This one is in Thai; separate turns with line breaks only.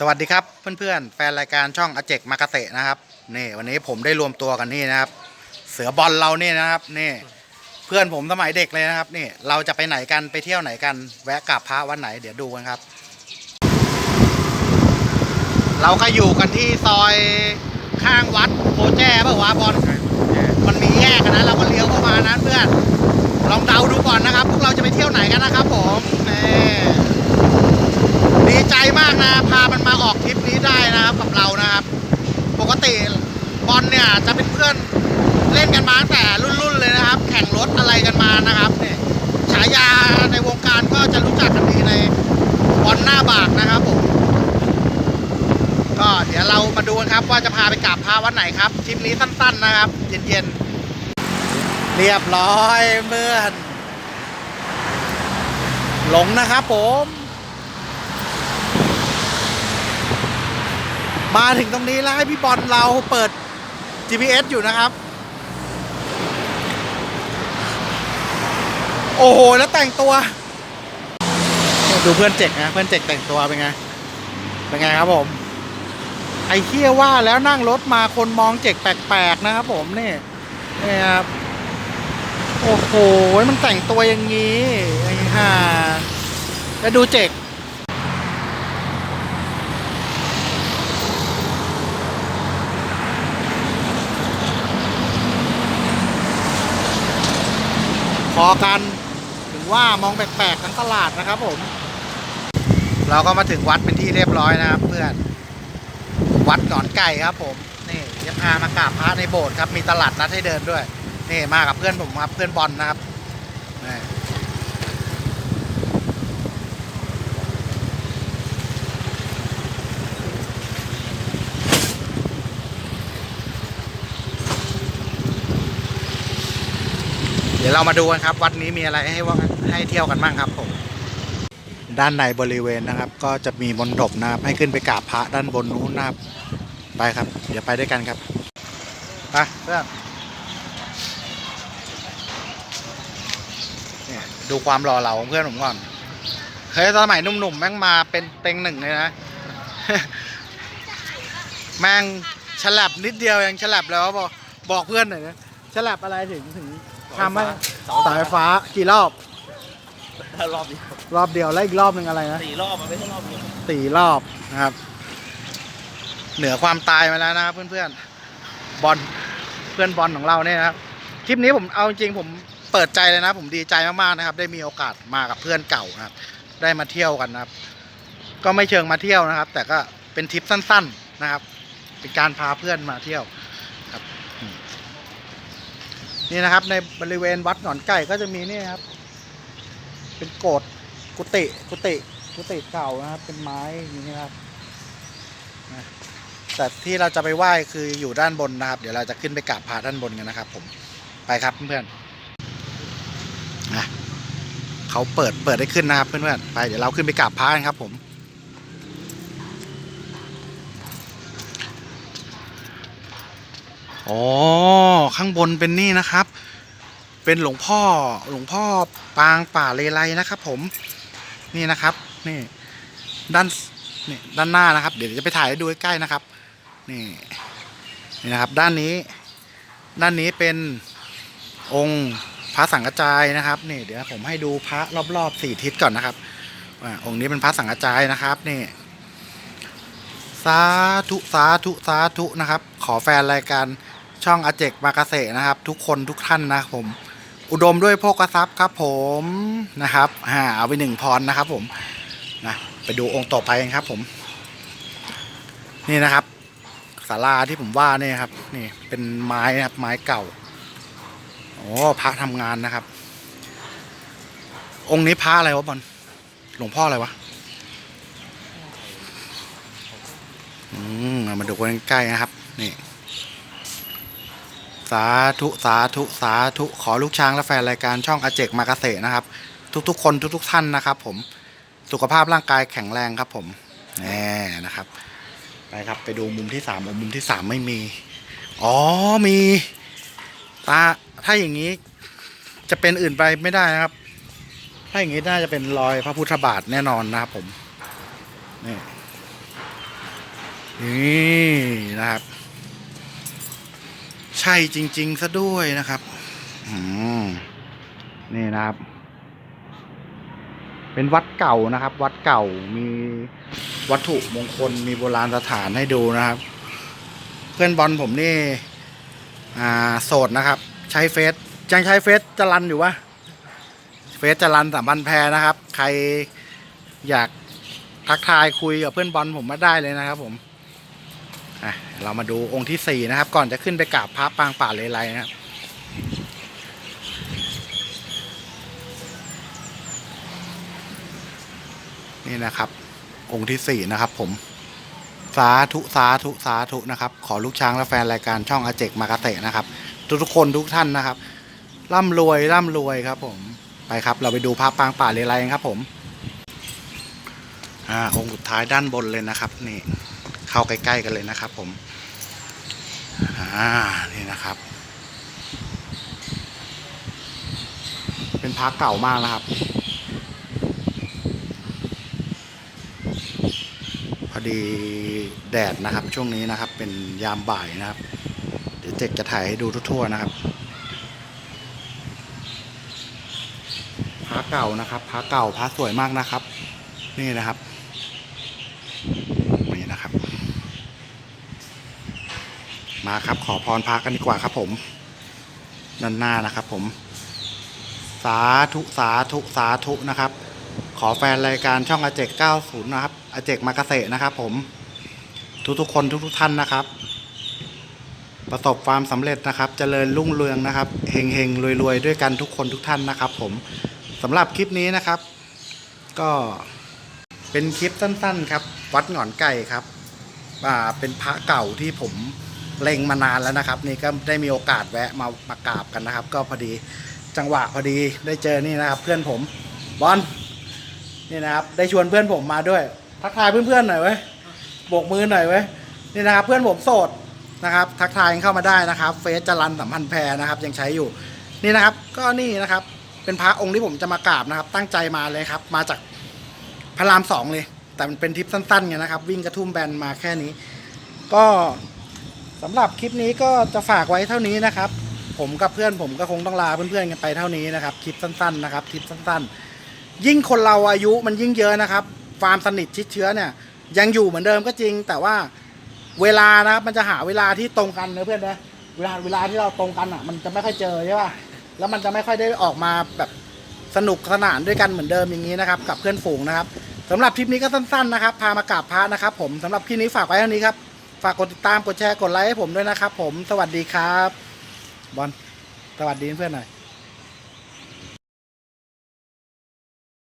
สวัสดีครับเพื่อนๆ แฟนรายการช่องอเจกมากาเตะนะครับนี่วันนี้ผมได้รวมตัวกันนี่นะครับ เสือบอลเราเนี่นะครับนี่เพื่อนผมสมัยเด็กเลยนะครับนี่เราจะไปไหนกันไปเที่ยวไหนกัน แวะกราบพระวันไหนเดี๋ยวดูกันครับ เราก็อยู่กันที่ซอยข้างวัดโพแจ้ป่าวะบอลมันมีแยกนะเราก็เลี้ยวเข้ามานะเพื่อนลองเดาดูก่อนนะครับ พวกเราจะไปเที่ยวไหนกันนะครับผมนี่ดีใจมากนะพามัน ทริปนี้ได้นะครับกับเรานะครับ ปกติบอลเนี่ยจะเป็นเพื่อนเล่นกันมาตั้งแต่รุ่นๆเลยนะครับ แข่งรถอะไรกันมานะครับเนี่ยฉายาในวงการก็จะรู้จักกันดีในบอลหน้าบากนะครับผมก็เดี๋ยวเรามาดูกันครับว่าจะพาไปกราบพระวันไหนครับทริปนี้สั้น ๆนะครับ เย็นๆ เรียบร้อยเพื่อนหลงนะครับผม มาถึงตรงนี้แล้วให้พี่บอลเราเปิด GPS อยู่นะครับ โอ้โห แล้วแต่งตัว ดูเพื่อนเจ็กนะ เพื่อนเจ็กแต่งตัวเป็นไง เป็นไงครับผม ไอ้เคี้ยว่าแล้วนั่งรถมาคนมองเจ็กแปลกๆนะครับผมนี่นี่ครับ โอ้โห มันแต่งตัวอย่างนี้ไอ้ห่าแล้วดูเจ็ก พอกัน ถึงว่ามองแปลกๆทั้งตลาดนะครับผม เราก็มาถึงวัดเป็นที่เรียบร้อยนะครับ เพื่อน วัดหนอนไก่ครับ ผมนี่จะพามากราบพระในโบสถ์ครับ มีตลาดนัดให้เดินด้วย นี่มากับเพื่อนผมครับเพื่อนบอลนะครับ ดี๋ยวเรามาดูกันครับ วัดนี้มีอะไรให้ว่าให้เที่ยวกันบ้างครับผมด้านในบริเวณนะครับ ก็จะมีมณฑปนะครับ ให้ขึ้นไปกราบพระด้านบนนู้นนะครับไปครับ เดี๋ยวไปด้วยกันครับไปเพื่อนเนี่ยดูความหล่อเหลาของเพื่อนผมก่อนเฮ้ยสมัยหนุ่มๆแม่งมาเป็นเต็งหนึ่งเลยนะแม่งฉลับนิดเดียวยังฉลับแล้วบอกบอกเพื่อนหน่อยนะฉลับอะไรถึงถึง ทำให้สายฟ้ากี่รอบ
รอบนี้
รอบเดียวแล้วอีกรอบหนึ่งอะไรนะ
สี่รอบมันไม่ใช่รอบนี้
สี่รอบนะครับ เหนือความตายมาแล้วนะครับเพื่อนๆบอลเพื่อนบอลของเราเนี่ยนะครับคลิปนี้ผมเอาจริงๆผมเปิดใจเลยนะ ผมดีใจมากๆนะครับ ได้มีโอกาสมากับเพื่อนเก่านะครับ ได้มาเที่ยวกันนะครับ ก็ไม่เชิงมาเที่ยวนะครับ แต่ก็เป็นทริปสั้น ๆนะครับ เป็นการพาเพื่อนมาเที่ยวครับอืม นี่นะครับ ในบริเวณวัดหนอนไก่ก็จะมีนี่ครับ เป็นโกดกุฏิกุฏิกุฏิเก่านะครับ เป็นไม้อย่างนี้ครับแต่ที่เราจะไปไหว้คืออยู่ด้านบนนะครับ เดี๋ยวเราจะขึ้นไปกราบพระด้านบนกันนะครับผมไปครับเพื่อนๆนะเขาเปิดเปิดได้ขึ้นนะครับเพื่อนๆไปเดี๋ยวเราขึ้นไปกราบพระกันครับผม อ๋อ ข้างบนเป็นนี่นะครับ เป็นหลวงพ่อหลวงพ่อปางป่าเลไลนะครับ ผมนี่นะครับนี่ด้านนี่ด้านหน้านะครับ เดี๋ยวจะไปถ่ายให้ดูใกล้ๆนะครับนี่นี่นะครับ ด้านนี้ ด้านนี้เป็นองค์พระสังฆจายนะครับนี่เดี๋ยวผมให้ดูพระรอบๆสี่ทิศก่อนนะครับอองค์นี้เป็นพระสังฆจายนะครับนี่สาธุสาธุสาธุนะครับ ขอแฟนรายการ ช่องอาเจกมากาเสะนะครับ ทุกคนทุกท่านนะครับผม อุดมด้วยโภคทรัพย์ครับผมนะครับอ่าเอาไปหนึ่งพรนะครับผมนะไปดูองค์ต่อไปกันครับผม นี่นะครับศาลาที่ผมว่าเนี่ยครับ นี่ เป็นไม้นะครับ ไม้เก่าโอ้พระทำงานนะครับ องค์นี้พระอะไรวะบอลหลวงพ่ออะไรวะอืมมาดูกันใกล้ๆนะครับ นี่ สาธุสาธุสาธุขอลูกช้างและแฟนรายการช่องอาเจกมากาเสนะครับ ทุกๆ คนทุกๆท่านนะครับผมสุขภาพร่างกายแข็งแรงครับผมแน่นะครับไปครับไปดูมุมที่สามมุมที่สามไม่มี อ๋อมีตาถ้าอย่างนี้จะเป็นอื่นไปไม่ได้นะครับ ถ้าอย่างนี้น่าจะเป็นรอยพระพุทธบาทแน่นอนนะครับผมนี่นี่นะครับ ช่จริง ๆ ซะด้วยนะครับอืมนี่นะครับ เป็นวัดเก่านะครับ วัดเก่ามีวัตถุมงคลมีโบราณสถานให้ดูนะครับ เพื่อนบอลผมนี่ อ่าโสดนะครับ ใช้เฟซยังใช้เฟซจรันอยู่วะเฟซจรันสามพันแพรนะครับ ใครอยากทักทายคุยกับเพื่อนบอลผมมาได้เลยนะครับผม อะเรามาดูองค์ที่สี่นะครับ ก่อนจะขึ้นไปกราบพระปางป่าเลไลนะครับนี่นะครับ องค์ที่สี่นะครับ ผมสาธุสาธุสาธุนะครับ ขอลูกช้างและแฟนรายการช่องอาเจกมากาเตะนะครับ ทุกทุกคนทุกท่านนะครับร่ำรวยร่ำรวยครับ ผมไปครับ เราไปดูพระปางป่าเลไลกันครับ ผม อ่าองค์สุดท้ายด้านบนเลยนะครับ นี่ เข้าใกล้ๆกันเลยนะครับ ผมอ่านี่นะครับ เป็นพระเก่ามากนะครับ พอดีแดดนะครับช่วงนี้นะครับ เป็นยามบ่ายนะครับ เดี๋ยวเจกจะถ่ายให้ดูทั่วๆนะครับพระเก่านะครับพระเก่าพระสวยมากนะครับ นี่นะครับนี่นะครับ มาครับขอพรพระกันดีกว่าครับผมด้านหน้านะครับ ผม สาธุสาธุสาธุนะครับ ขอแฟนรายการช่องอาเจก90 นะครับอาเจกมากเกษตรนะครับ ผม ทุกๆคนทุกๆท่านนะครับ ประสบความสำเร็จนะครับเจริญรุ่งเรืองนะครับเฮงเฮงรวยรวยด้วยกันทุกคนทุกท่านนะครับ ผมสำหรับคลิปนี้นะครับ ก็เป็นคลิปสั้น ๆ ครับ วัดหงอนไก่ครับ อ่าเป็นพระเก่าที่ผม เล็งมานานแล้วนะครับ นี่ก็ได้มีโอกาสแวะมามากราบกันนะครับ ก็พอดีจังหวะพอดีได้เจอนี่นะครับ เพื่อนผมบอลนี่นะครับ ได้ชวนเพื่อนผมมาด้วย ทักทายเพื่อนๆหน่อยเว้ยโบกมือหน่อยเว้ยนี่นะครับ เพื่อนผมโสดนะครับ ทักทายเข้ามาได้นะครับ เฟซจรันสัมพันธ์แพรนะครับ ยังใช้อยู่นี่นะครับ ก็นี่นะครับ เป็นพระองค์ที่ผมจะมากราบนะครับ ตั้งใจมาเลยครับ มาจากพระรามสองเลย แต่มันเป็นทริปสั้นๆไงนะครับ วิ่งกระทุ่มแบนมาแค่นี้ ก็ สำหรับคลิปนี้ก็จะฝากไว้เท่านี้นะครับ ผมกับเพื่อนผมก็คงต้องลาเพื่อนๆกันไปเท่านี้นะครับคลิปสั้นๆนะครับคลิปสั้นๆ ยิ่งคนเราอายุมันยิ่งเยอะนะครับความสนิทชิดเชื้อเนี่ย ยังอยู่เหมือนเดิมก็จริง แต่ว่าเวลานะครับมันจะหาเวลาที่ตรงกันนะเพื่อนนะเวลาเวลาที่เราตรงกันอะ มันจะไม่ค่อยเจอใช่ป่ะแล้วมันจะไม่ค่อยได้ออกมาแบบสนุกสนานด้วยกันเหมือนเดิมอย่างนี้นะครับ กับเพื่อนฝูงนะครับสำหรับคลิปนี้ก็สั้นๆนะครับ พามากราบพระนะครับ ผมสำหรับคลิปนี้ฝากไว้เท่านี้ครับ ฝากกดติดตามกดแชร์กดไลค์ให้ผมด้วยนะครับผมสวัสดีครับ บอลสวัสดีเพื่อนหน่อย